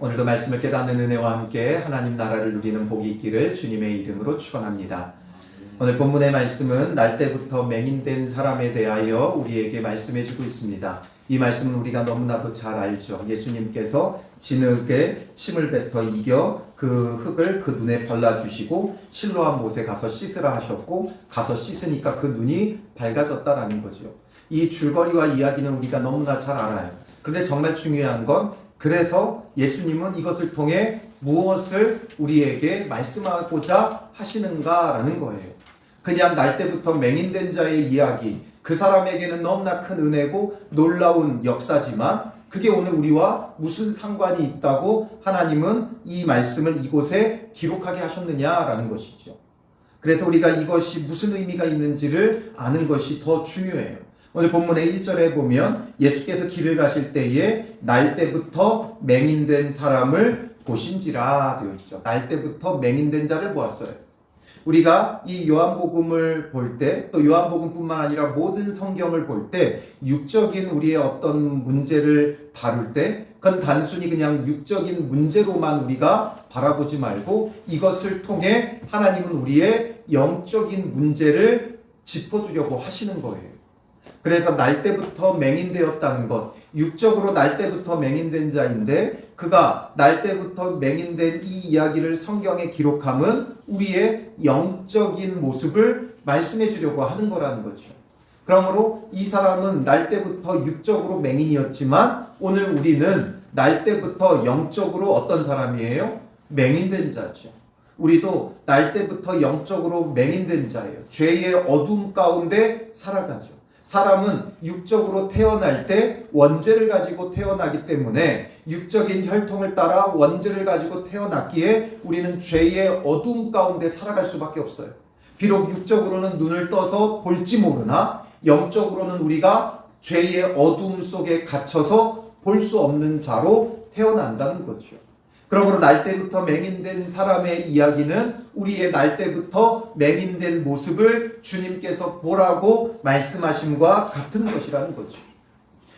오늘도 말씀을 깨닫는 은혜와 함께 하나님 나라를 누리는 복이 있기를 주님의 이름으로 축원합니다. 오늘 본문의 말씀은 날 때부터 맹인된 사람에 대하여 우리에게 말씀해 주고 있습니다. 이 말씀은 우리가 너무나도 잘 알죠. 예수님께서 진흙에 침을 뱉어 이겨 그 흙을 그 눈에 발라주시고 실로한 못에 가서 씻으라 하셨고 가서 씻으니까 그 눈이 밝아졌다라는 거죠. 이 줄거리와 이야기는 우리가 너무나 잘 알아요. 그런데 정말 중요한 건 그래서 예수님은 이것을 통해 무엇을 우리에게 말씀하고자 하시는가라는 거예요. 그냥 날 때부터 맹인된 자의 이야기, 그 사람에게는 너무나 큰 은혜고 놀라운 역사지만 그게 오늘 우리와 무슨 상관이 있다고 하나님은 이 말씀을 이곳에 기록하게 하셨느냐라는 것이죠. 그래서 우리가 이것이 무슨 의미가 있는지를 아는 것이 더 중요해요. 오늘 본문의 1절에 보면 예수께서 길을 가실 때에 날 때부터 맹인된 사람을 보신지라 되어 있죠. 날 때부터 맹인된 자를 보았어요. 우리가 이 요한복음을 볼 때 또 요한복음뿐만 아니라 모든 성경을 볼 때 육적인 우리의 어떤 문제를 다룰 때 그건 단순히 그냥 육적인 문제로만 우리가 바라보지 말고 이것을 통해 하나님은 우리의 영적인 문제를 짚어주려고 하시는 거예요. 그래서 날 때부터 맹인되었다는 것, 육적으로 날 때부터 맹인된 자인데 그가 날 때부터 맹인된 이 이야기를 성경에 기록함은 우리의 영적인 모습을 말씀해 주려고 하는 거라는 거죠. 그러므로 이 사람은 날 때부터 육적으로 맹인이었지만 오늘 우리는 날 때부터 영적으로 어떤 사람이에요? 맹인된 자죠. 우리도 날 때부터 영적으로 맹인된 자예요. 죄의 어둠 가운데 살아가죠. 사람은 육적으로 태어날 때 원죄를 가지고 태어나기 때문에 육적인 혈통을 따라 원죄를 가지고 태어났기에 우리는 죄의 어둠 가운데 살아갈 수밖에 없어요. 비록 육적으로는 눈을 떠서 볼지 모르나 영적으로는 우리가 죄의 어둠 속에 갇혀서 볼 수 없는 자로 태어난다는 거죠. 그러므로 날 때부터 맹인된 사람의 이야기는 우리의 날 때부터 맹인된 모습을 주님께서 보라고 말씀하심과 같은 것이라는 거죠.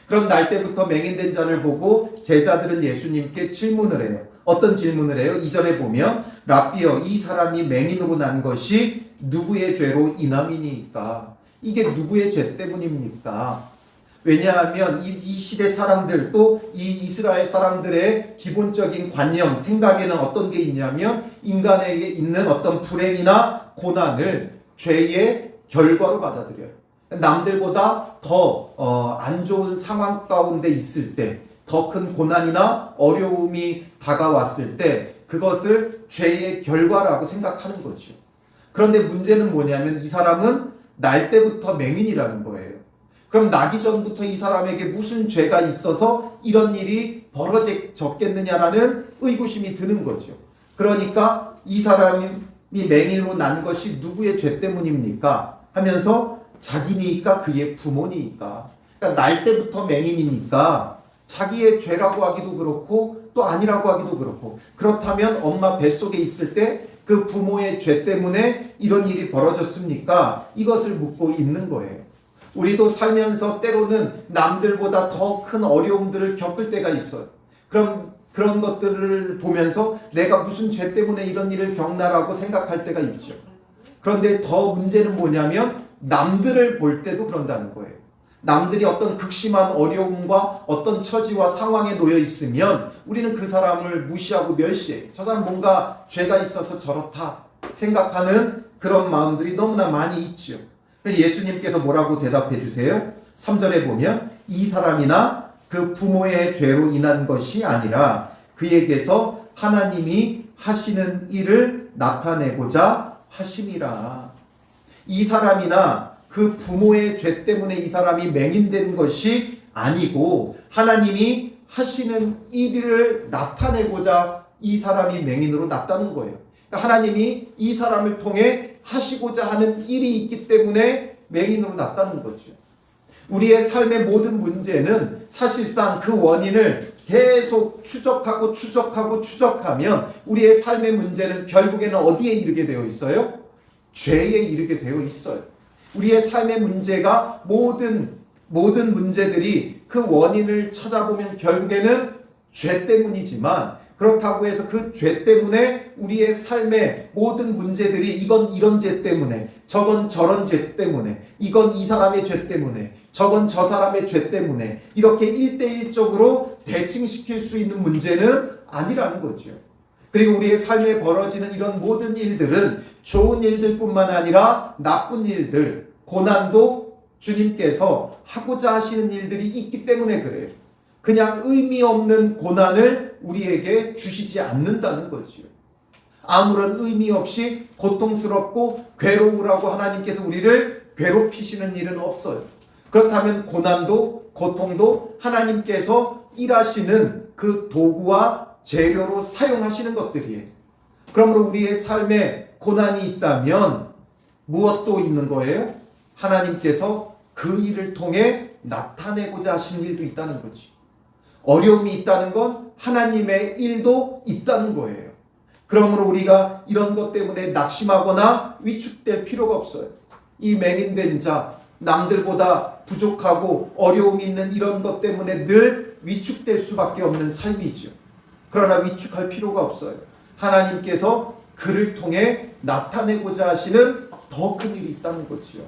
그럼 날 때부터 맹인된 자를 보고 제자들은 예수님께 질문을 해요. 어떤 질문을 해요? 이전에 보면 랍비여 이 사람이 맹인으로 난 것이 누구의 죄로 인함이니까 이게 누구의 죄 때문입니까? 왜냐하면 이, 이 시대 사람들 또 이 이스라엘 사람들의 기본적인 관념, 생각에는 어떤 게 있냐면 인간에게 있는 어떤 불행이나 고난을 죄의 결과로 받아들여요. 남들보다 더 안 좋은 상황 가운데 있을 때, 더 큰 고난이나 어려움이 다가왔을 때 그것을 죄의 결과라고 생각하는 거죠. 그런데 문제는 뭐냐면 이 사람은 날 때부터 맹인이라는 거예요. 그럼 나기 전부터 이 사람에게 무슨 죄가 있어서 이런 일이 벌어졌겠느냐라는 의구심이 드는 거죠. 그러니까 이 사람이 맹인으로 난 것이 누구의 죄 때문입니까? 하면서 자기니까 그의 부모니까. 그러니까 날 때부터 맹인이니까 자기의 죄라고 하기도 그렇고 또 아니라고 하기도 그렇고 그렇다면 엄마 뱃속에 있을 때 그 부모의 죄 때문에 이런 일이 벌어졌습니까? 이것을 묻고 있는 거예요. 우리도 살면서 때로는 남들보다 더 큰 어려움들을 겪을 때가 있어요. 그럼 그런 것들을 보면서 내가 무슨 죄 때문에 이런 일을 겪나라고 생각할 때가 있죠. 그런데 더 문제는 뭐냐면 남들을 볼 때도 그런다는 거예요. 남들이 어떤 극심한 어려움과 어떤 처지와 상황에 놓여 있으면 우리는 그 사람을 무시하고 멸시해. 저 사람 뭔가 죄가 있어서 저렇다 생각하는 그런 마음들이 너무나 많이 있죠. 예수님께서 뭐라고 대답해 주세요? 3절에 보면 이 사람이나 그 부모의 죄로 인한 것이 아니라 그에게서 하나님이 하시는 일을 나타내고자 하심이라. 이 사람이나 그 부모의 죄 때문에 이 사람이 맹인된 것이 아니고 하나님이 하시는 일을 나타내고자 이 사람이 맹인으로 났다는 거예요. 그러니까 하나님이 이 사람을 통해 하시고자 하는 일이 있기 때문에 맹인으로 났다는 거죠. 우리의 삶의 모든 문제는 사실상 그 원인을 계속 추적하고 추적하고 추적하면 우리의 삶의 문제는 결국에는 어디에 이르게 되어 있어요? 죄에 이르게 되어 있어요. 우리의 삶의 문제가 모든 모든 문제들이 그 원인을 찾아보면 결국에는 죄 때문이지만 그렇다고 해서 그 죄 때문에 우리의 삶의 모든 문제들이 이건 이런 죄 때문에 저건 저런 죄 때문에 이건 이 사람의 죄 때문에 저건 저 사람의 죄 때문에 이렇게 일대일적으로 대칭시킬 수 있는 문제는 아니라는 거죠. 그리고 우리의 삶에 벌어지는 이런 모든 일들은 좋은 일들뿐만 아니라 나쁜 일들, 고난도 주님께서 하고자 하시는 일들이 있기 때문에 그래요. 그냥 의미 없는 고난을 우리에게 주시지 않는다는 거지요. 아무런 의미 없이 고통스럽고 괴로우라고 하나님께서 우리를 괴롭히시는 일은 없어요. 그렇다면 고난도 고통도 하나님께서 일하시는 그 도구와 재료로 사용하시는 것들이에요. 그러므로 우리의 삶에 고난이 있다면 무엇도 있는 거예요? 하나님께서 그 일을 통해 나타내고자 하시는 일도 있다는 거지. 어려움이 있다는 건 하나님의 일도 있다는 거예요. 그러므로 우리가 이런 것 때문에 낙심하거나 위축될 필요가 없어요. 이 맹인된 자, 남들보다 부족하고 어려움이 있는 이런 것 때문에 늘 위축될 수밖에 없는 삶이죠. 그러나 위축할 필요가 없어요. 하나님께서 그를 통해 나타내고자 하시는 더 큰 일이 있다는 거지요.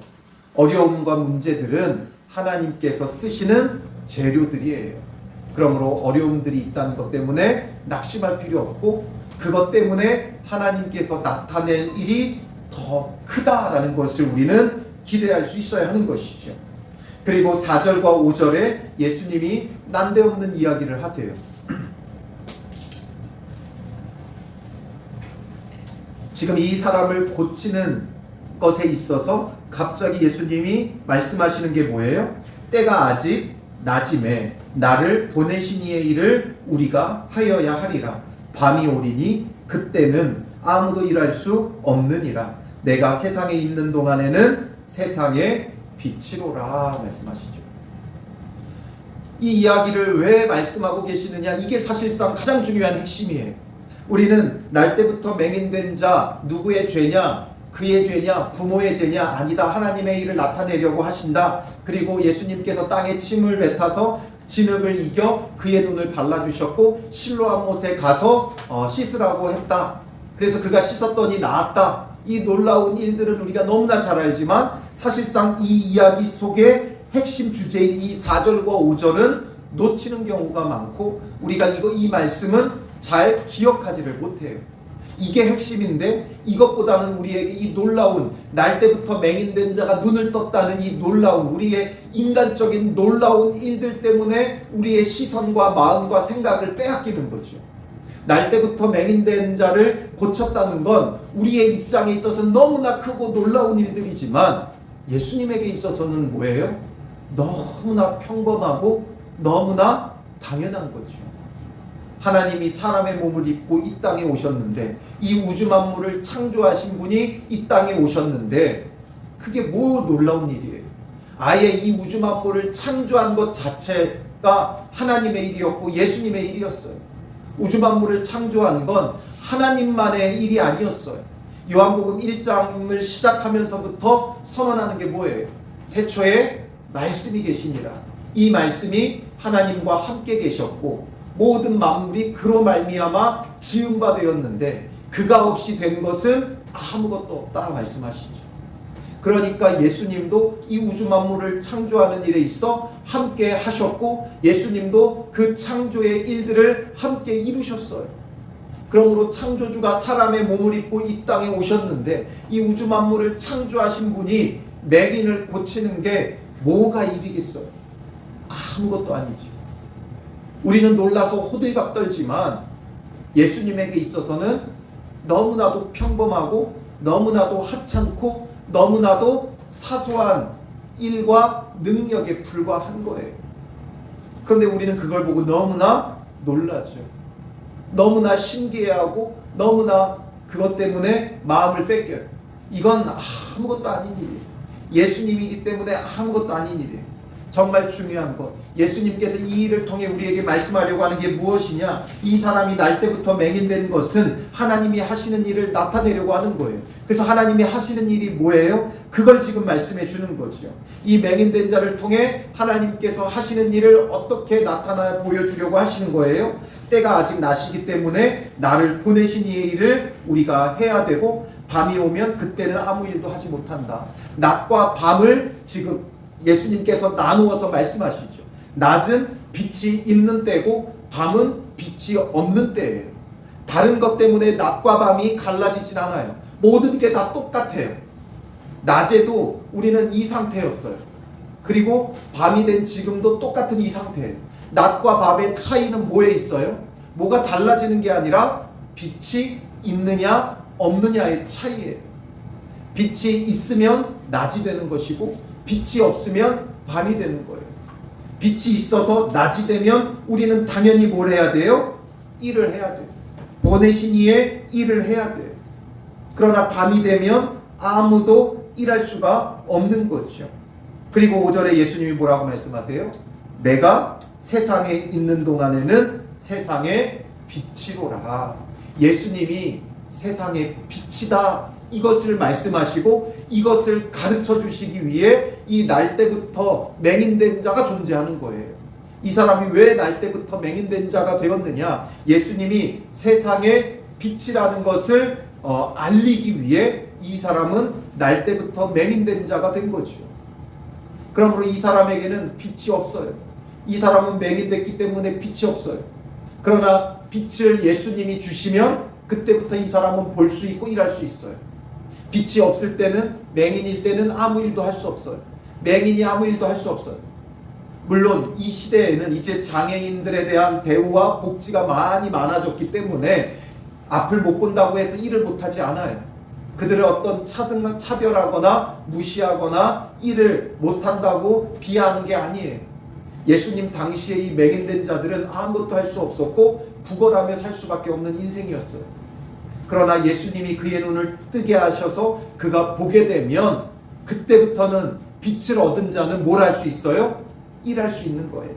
어려움과 문제들은 하나님께서 쓰시는 재료들이에요. 그러므로 어려움들이 있다는 것 때문에 낙심할 필요 없고 그것 때문에 하나님께서 나타낼 일이 더 크다라는 것을 우리는 기대할 수 있어야 하는 것이죠. 그리고 4절과 5절에 예수님이 난데없는 이야기를 하세요. 지금 이 사람을 고치는 것에 있어서 갑자기 예수님이 말씀하시는 게 뭐예요? 때가 아직 낮임에 나를 보내신 이의 일을 우리가 하여야 하리라. 밤이 오리니 그때는 아무도 일할 수 없느니라. 내가 세상에 있는 동안에는 세상의 빛이로라 말씀하시죠. 이 이야기를 왜 말씀하고 계시느냐? 이게 사실상 가장 중요한 핵심이에요. 우리는 날 때부터 맹인된 자 누구의 죄냐? 그의 죄냐? 부모의 죄냐? 아니다. 하나님의 일을 나타내려고 하신다. 그리고 예수님께서 땅에 침을 뱉어서 진흙을 이겨 그의 눈을 발라주셨고 실로암 못에 가서 어, 씻으라고 했다. 그래서 그가 씻었더니 나았다. 이 놀라운 일들은 우리가 너무나 잘 알지만 사실상 이 이야기 속에 핵심 주제인 이 4절과 5절은 놓치는 경우가 많고 우리가 이거 이 말씀은 잘 기억하지를 못해요. 이게 핵심인데 이것보다는 우리에게 이 놀라운 날 때부터 맹인된 자가 눈을 떴다는 이 놀라운 우리의 인간적인 놀라운 일들 때문에 우리의 시선과 마음과 생각을 빼앗기는 거죠. 날 때부터 맹인된 자를 고쳤다는 건 우리의 입장에 있어서 너무나 크고 놀라운 일들이지만 예수님에게 있어서는 뭐예요? 너무나 평범하고 너무나 당연한 거죠. 하나님이 사람의 몸을 입고 이 땅에 오셨는데 이 우주 만물을 창조하신 분이 이 땅에 오셨는데 그게 뭐 놀라운 일이에요. 아예 이 우주 만물을 창조한 것 자체가 하나님의 일이었고 예수님의 일이었어요. 우주 만물을 창조한 건 하나님만의 일이 아니었어요. 요한복음 1장을 시작하면서부터 선언하는 게 뭐예요? 태초에 말씀이 계시니라. 이 말씀이 하나님과 함께 계셨고 모든 만물이 그로 말미암아 지은 바 되었는데 그가 없이 된 것은 아무것도 없다 말씀하시죠. 그러니까 예수님도 이 우주 만물을 창조하는 일에 있어 함께 하셨고 예수님도 그 창조의 일들을 함께 이루셨어요. 그러므로 창조주가 사람의 몸을 입고 이 땅에 오셨는데 이 우주 만물을 창조하신 분이 맹인을 고치는 게 뭐가 일이겠어요? 아무것도 아니지. 우리는 놀라서 호들갑 떨지만 예수님에게 있어서는 너무나도 평범하고 너무나도 하찮고 너무나도 사소한 일과 능력에 불과한 거예요. 그런데 우리는 그걸 보고 너무나 놀라죠. 너무나 신기해하고 너무나 그것 때문에 마음을 뺏겨요. 이건 아무것도 아닌 일이에요. 예수님이기 때문에 아무것도 아닌 일이에요. 정말 중요한 것. 예수님께서 이 일을 통해 우리에게 말씀하려고 하는 게 무엇이냐? 이 사람이 날 때부터 맹인된 것은 하나님이 하시는 일을 나타내려고 하는 거예요. 그래서 하나님이 하시는 일이 뭐예요? 그걸 지금 말씀해 주는 거죠. 이 맹인된 자를 통해 하나님께서 하시는 일을 어떻게 나타나 보여주려고 하시는 거예요? 때가 아직 낮이기 때문에 나를 보내신 이의 일을 우리가 해야 되고 밤이 오면 그때는 아무 일도 하지 못한다. 낮과 밤을 지금 예수님께서 나누어서 말씀하시죠. 낮은 빛이 있는 때고 밤은 빛이 없는 때예요. 다른 것 때문에 낮과 밤이 갈라지진 않아요. 모든 게 다 똑같아요. 낮에도 우리는 이 상태였어요. 그리고 밤이 된 지금도 똑같은 이 상태예요. 낮과 밤의 차이는 뭐에 있어요? 뭐가 달라지는 게 아니라 빛이 있느냐 없느냐의 차이예요. 빛이 있으면 낮이 되는 것이고 빛이 없으면 밤이 되는 거예요. 빛이 있어서 낮이 되면 우리는 당연히 뭘 해야 돼요? 일을 해야 돼요. 보내신 이의 일을 해야 돼요. 그러나 밤이 되면 아무도 일할 수가 없는 거죠. 그리고 5절에 예수님이 뭐라고 말씀하세요? 내가 세상에 있는 동안에는 세상의 빛이로라. 예수님이 세상의 빛이다. 이것을 말씀하시고 이것을 가르쳐 주시기 위해 이 날 때부터 맹인된 자가 존재하는 거예요. 이 사람이 왜 날 때부터 맹인된 자가 되었느냐? 예수님이 세상의 빛이라는 것을 어, 알리기 위해 이 사람은 날 때부터 맹인된 자가 된 거죠. 그러므로 이 사람에게는 빛이 없어요. 이 사람은 맹인됐기 때문에 빛이 없어요. 그러나 빛을 예수님이 주시면 그때부터 이 사람은 볼 수 있고 일할 수 있어요. 빛이 없을 때는 맹인일 때는 아무 일도 할 수 없어요. 맹인이 아무 일도 할 수 없어요. 물론 이 시대에는 이제 장애인들에 대한 대우와 복지가 많이 많아졌기 때문에 앞을 못 본다고 해서 일을 못하지 않아요. 그들을 어떤 차등, 차별하거나 무시하거나 일을 못한다고 비하하는 게 아니에요. 예수님 당시에 이 맹인된 자들은 아무것도 할 수 없었고 구걸하며 살 수밖에 없는 인생이었어요. 그러나 예수님이 그의 눈을 뜨게 하셔서 그가 보게 되면 그때부터는 빛을 얻은 자는 뭘 할 수 있어요? 일할 수 있는 거예요.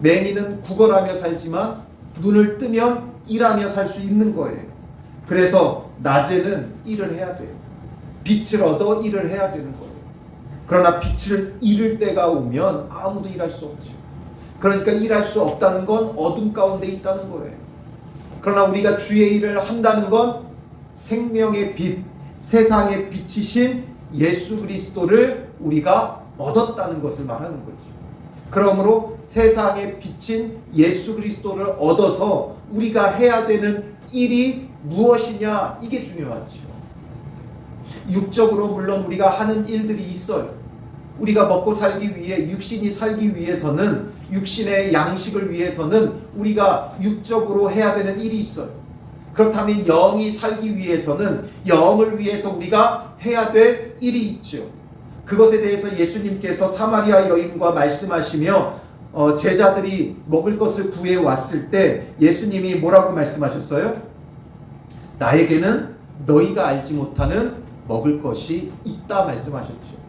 맹인은 구걸하며 살지만 눈을 뜨면 일하며 살 수 있는 거예요. 그래서 낮에는 일을 해야 돼요. 빛을 얻어 일을 해야 되는 거예요. 그러나 빛을 잃을 때가 오면 아무도 일할 수 없죠. 그러니까 일할 수 없다는 건 어둠 가운데 있다는 거예요. 그러나 우리가 주의 일을 한다는 건 생명의 빛, 세상의 빛이신 예수 그리스도를 우리가 얻었다는 것을 말하는 거죠. 그러므로 세상에 비친 예수 그리스도를 얻어서 우리가 해야 되는 일이 무엇이냐 이게 중요하죠. 육적으로 물론 우리가 하는 일들이 있어요. 우리가 먹고 살기 위해 육신이 살기 위해서는 육신의 양식을 위해서는 우리가 육적으로 해야 되는 일이 있어요. 그렇다면 영이 살기 위해서는 영을 위해서 우리가 해야 될 일이 있죠. 그것에 대해서 예수님께서 사마리아 여인과 말씀하시며 어, 제자들이 먹을 것을 구해 왔을 때 예수님이 뭐라고 말씀하셨어요? 나에게는 너희가 알지 못하는 먹을 것이 있다 말씀하셨죠.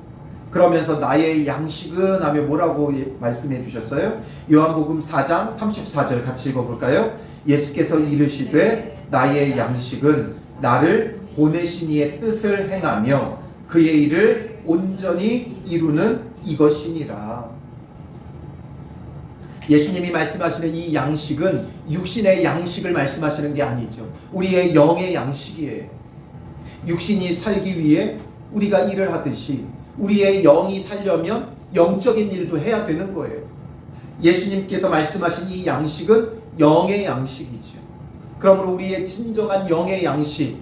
그러면서 나의 양식은 하며 뭐라고 예- 말씀해 주셨어요? 요한복음 4장 34절 같이 읽어볼까요? 예수께서 이르시되 나의 양식은 나를 보내신 이의 뜻을 행하며 그의 일을 온전히 이루는 이것이니라. 예수님이 말씀하시는 이 양식은 육신의 양식을 말씀하시는 게 아니죠. 우리의 영의 양식이에요. 육신이 살기 위해 우리가 일을 하듯이 우리의 영이 살려면 영적인 일도 해야 되는 거예요. 예수님께서 말씀하신 이 양식은 영의 양식이죠. 그러므로 우리의 진정한 영의 양식,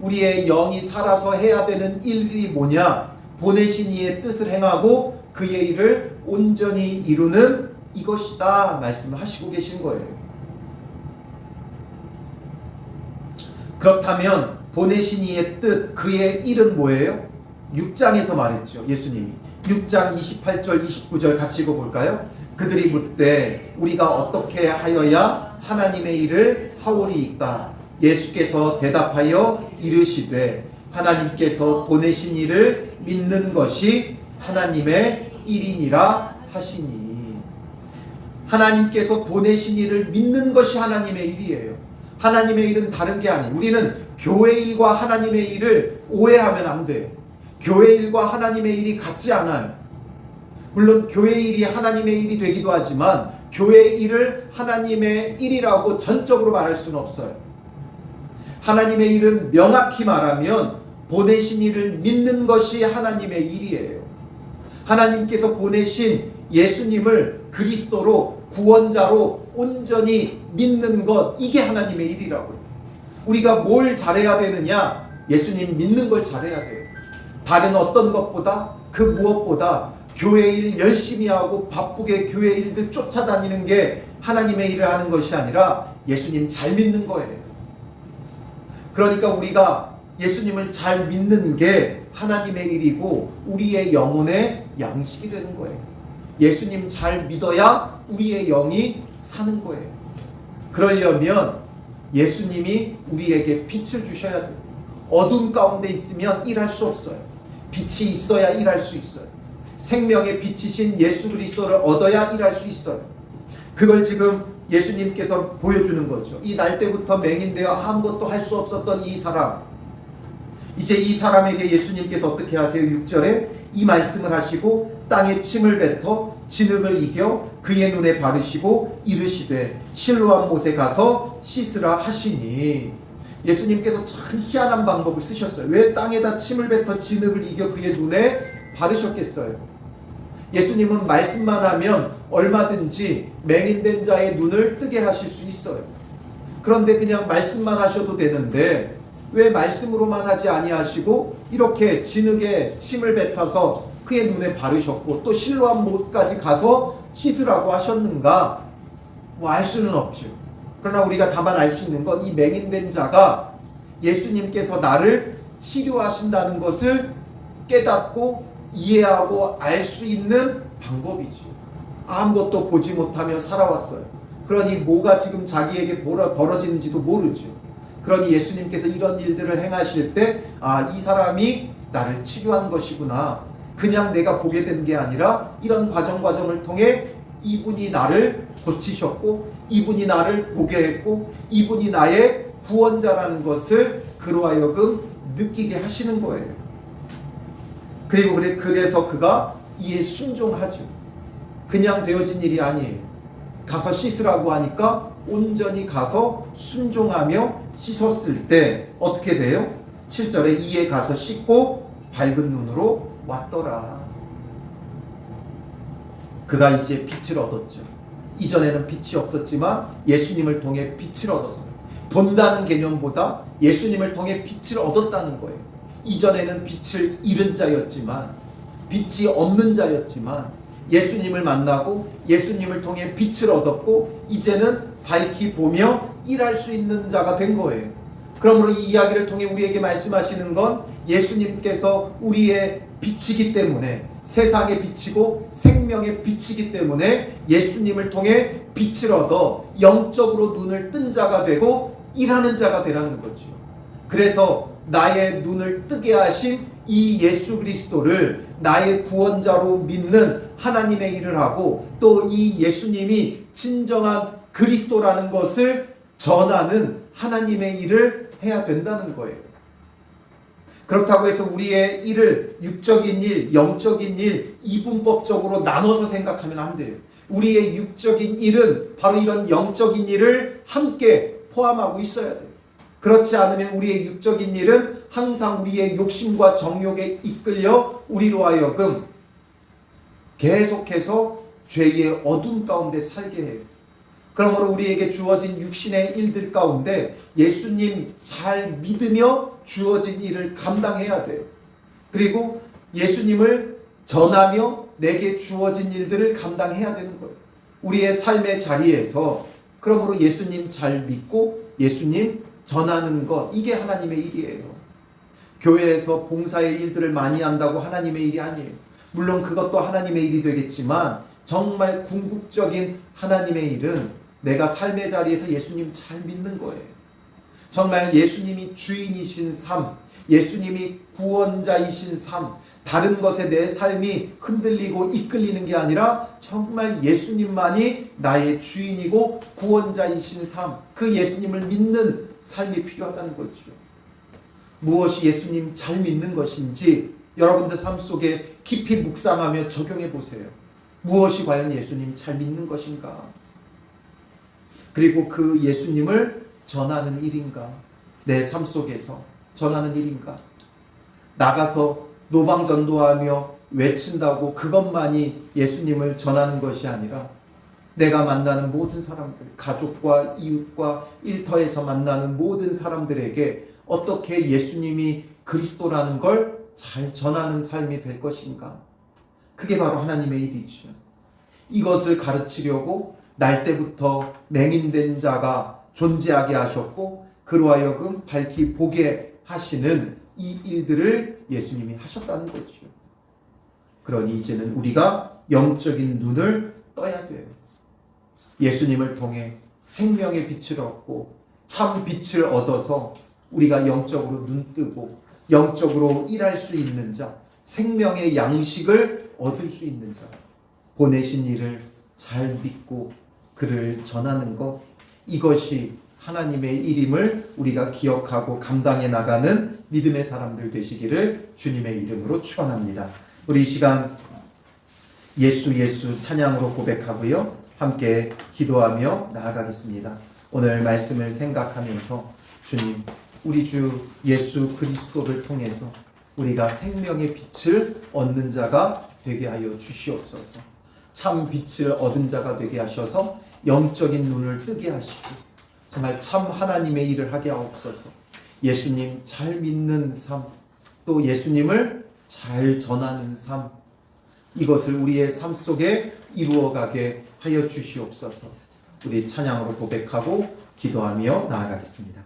우리의 영이 살아서 해야 되는 일이 뭐냐? 보내신 이의 뜻을 행하고 그의 일을 온전히 이루는 이것이다 말씀하시고 계신 거예요. 그렇다면 보내신 이의 뜻, 그의 일은 뭐예요? 6장에서 말했죠. 예수님이. 6장 28절, 29절 같이 읽어 볼까요? 그들이 묻되 우리가 어떻게 하여야 하나님의 일을 하오리이까? 예수께서 대답하여 이르시되 하나님께서 보내신 일을 믿는 것이 하나님의 일이니라 하시니 하나님께서 보내신 일을 믿는 것이 하나님의 일이에요. 하나님의 일은 다른 게 아니. 우리는 교회 일과 하나님의 일을 오해하면 안 돼요. 교회 일과 하나님의 일이 같지 않아요. 물론 교회 일이 하나님의 일이 되기도 하지만 교회 일을 하나님의 일이라고 전적으로 말할 수는 없어요. 하나님의 일은 명확히 말하면 보내신 일을 믿는 것이 하나님의 일이에요. 하나님께서 보내신 예수님을 그리스도로 구원자로 온전히 믿는 것 이게 하나님의 일이라고요. 우리가 뭘 잘해야 되느냐? 예수님 믿는 걸 잘해야 돼요. 다른 어떤 것보다 그 무엇보다 교회 일 열심히 하고 바쁘게 교회 일들 쫓아다니는 게 하나님의 일을 하는 것이 아니라 예수님 잘 믿는 거예요. 그러니까 우리가 예수님을 잘 믿는 게 하나님의 일이고 우리의 영혼의 양식이 되는 거예요. 예수님 잘 믿어야 우리의 영이 사는 거예요. 그러려면 예수님이 우리에게 빛을 주셔야 돼요. 어둠 가운데 있으면 일할 수 없어요. 빛이 있어야 일할 수 있어요. 생명의 빛이신 예수 그리스도를 얻어야 일할 수 있어요. 그걸 지금 예수님께서 보여주는 거죠. 이 날 때부터 맹인되어 아무것도 할 수 없었던 이 사람. 이제 이 사람에게 예수님께서 어떻게 하세요? 6절에 이 말씀을 하시고 땅에 침을 뱉어 진흙을 이겨 그의 눈에 바르시고 이르시되 실로암 못에 가서 씻으라 하시니 예수님께서 참 희한한 방법을 쓰셨어요. 왜 땅에다 침을 뱉어 진흙을 이겨 그의 눈에 바르셨겠어요? 예수님은 말씀만 하면 얼마든지 맹인된 자의 눈을 뜨게 하실 수 있어요. 그런데 그냥 말씀만 하셔도 되는데 왜 말씀으로만 하지 아니하시고 이렇게 진흙에 침을 뱉어서 그의 눈에 바르셨고 또 실로암 못까지 가서 씻으라고 하셨는가? 뭐 알 수는 없죠. 그러나 우리가 다만 알 수 있는 건 이 맹인된 자가 예수님께서 나를 치료하신다는 것을 깨닫고 이해하고 알 수 있는 방법이지. 아무것도 보지 못하며 살아왔어요. 그러니 뭐가 지금 자기에게 벌어지는지도 모르죠. 그러니 예수님께서 이런 일들을 행하실 때, 아, 이 사람이 나를 치료한 것이구나. 그냥 내가 보게 된 게 아니라 이런 과정 과정을 통해 이분이 나를 고치셨고, 이분이 나를 보게 했고, 이분이 나의 구원자라는 것을 그로 하여금 느끼게 하시는 거예요. 그리고 그래, 그래서 그가 이에 순종하죠. 그냥 되어진 일이 아니에요. 가서 씻으라고 하니까 온전히 가서 순종하며 씻었을 때 어떻게 돼요? 7절에 이에 가서 씻고 밝은 눈으로 왔더라. 그가 이제 빛을 얻었죠. 이전에는 빛이 없었지만 예수님을 통해 빛을 얻었어요. 본다는 개념보다 예수님을 통해 빛을 얻었다는 거예요. 이전에는 빛을 잃은 자였지만 빛이 없는 자였지만 예수님을 만나고 예수님을 통해 빛을 얻었고 이제는 밝히 보며 일할 수 있는 자가 된 거예요. 그러므로 이 이야기를 통해 우리에게 말씀하시는 건 예수님께서 우리의 빛이기 때문에 세상의 빛이고 생명의 빛이기 때문에 예수님을 통해 빛을 얻어 영적으로 눈을 뜬 자가 되고 일하는 자가 되라는 거죠. 그래서 나의 눈을 뜨게 하신 이 예수 그리스도를 나의 구원자로 믿는 하나님의 일을 하고 또 이 예수님이 진정한 그리스도라는 것을 전하는 하나님의 일을 해야 된다는 거예요. 그렇다고 해서 우리의 일을 육적인 일, 영적인 일, 이분법적으로 나눠서 생각하면 안 돼요. 우리의 육적인 일은 바로 이런 영적인 일을 함께 포함하고 있어야 돼요. 그렇지 않으면 우리의 육적인 일은 항상 우리의 욕심과 정욕에 이끌려 우리로 하여금 계속해서 죄의 어둠 가운데 살게 해요. 그러므로 우리에게 주어진 육신의 일들 가운데 예수님 잘 믿으며 주어진 일을 감당해야 돼요. 그리고 예수님을 전하며 내게 주어진 일들을 감당해야 되는 거예요. 우리의 삶의 자리에서 그러므로 예수님 잘 믿고 예수님 전하는 것 이게 하나님의 일이에요. 교회에서 봉사의 일들을 많이 한다고 하나님의 일이 아니에요. 물론 그것도 하나님의 일이 되겠지만 정말 궁극적인 하나님의 일은 내가 삶의 자리에서 예수님 잘 믿는 거예요. 정말 예수님이 주인이신 삶, 예수님이 구원자이신 삶, 다른 것에 내 삶이 흔들리고 이끌리는 게 아니라 정말 예수님만이 나의 주인이고 구원자이신 삶, 그 예수님을 믿는 삶이 필요하다는 거죠. 무엇이 예수님 잘 믿는 것인지 여러분들 삶 속에 깊이 묵상하며 적용해 보세요. 무엇이 과연 예수님 잘 믿는 것인가? 그리고 그 예수님을 전하는 일인가? 내 삶 속에서 전하는 일인가? 나가서 노방전도하며 외친다고 그것만이 예수님을 전하는 것이 아니라 내가 만나는 모든 사람들, 가족과 이웃과 일터에서 만나는 모든 사람들에게 어떻게 예수님이 그리스도라는 걸 잘 전하는 삶이 될 것인가? 그게 바로 하나님의 일이죠. 이것을 가르치려고 날 때부터 맹인된 자가 존재하게 하셨고 그로 하여금 밝히 보게 하시는 이 일들을 예수님이 하셨다는 거죠. 그러니 이제는 우리가 영적인 눈을 떠야 돼요. 예수님을 통해 생명의 빛을 얻고 참 빛을 얻어서 우리가 영적으로 눈 뜨고 영적으로 일할 수 있는 자, 생명의 양식을 얻을 수 있는 자, 보내신 이를 잘 믿고 그를 전하는 것, 이것이 하나님의 일임을 우리가 기억하고 감당해 나가는 믿음의 사람들 되시기를 주님의 이름으로 축원합니다. 우리 이 시간 예수 예수 찬양으로 고백하고요. 함께 기도하며 나아가겠습니다. 오늘 말씀을 생각하면서 주님 우리 주 예수 그리스도를 통해서 우리가 생명의 빛을 얻는 자가 되게 하여 주시옵소서. 참 빛을 얻은 자가 되게 하셔서 영적인 눈을 뜨게 하시고 정말 참 하나님의 일을 하게 하옵소서. 예수님 잘 믿는 삶, 또 예수님을 잘 전하는 삶, 이것을 우리의 삶 속에 이루어가게 하여 주시옵소서. 우리 찬양으로 고백하고 기도하며 나아가겠습니다.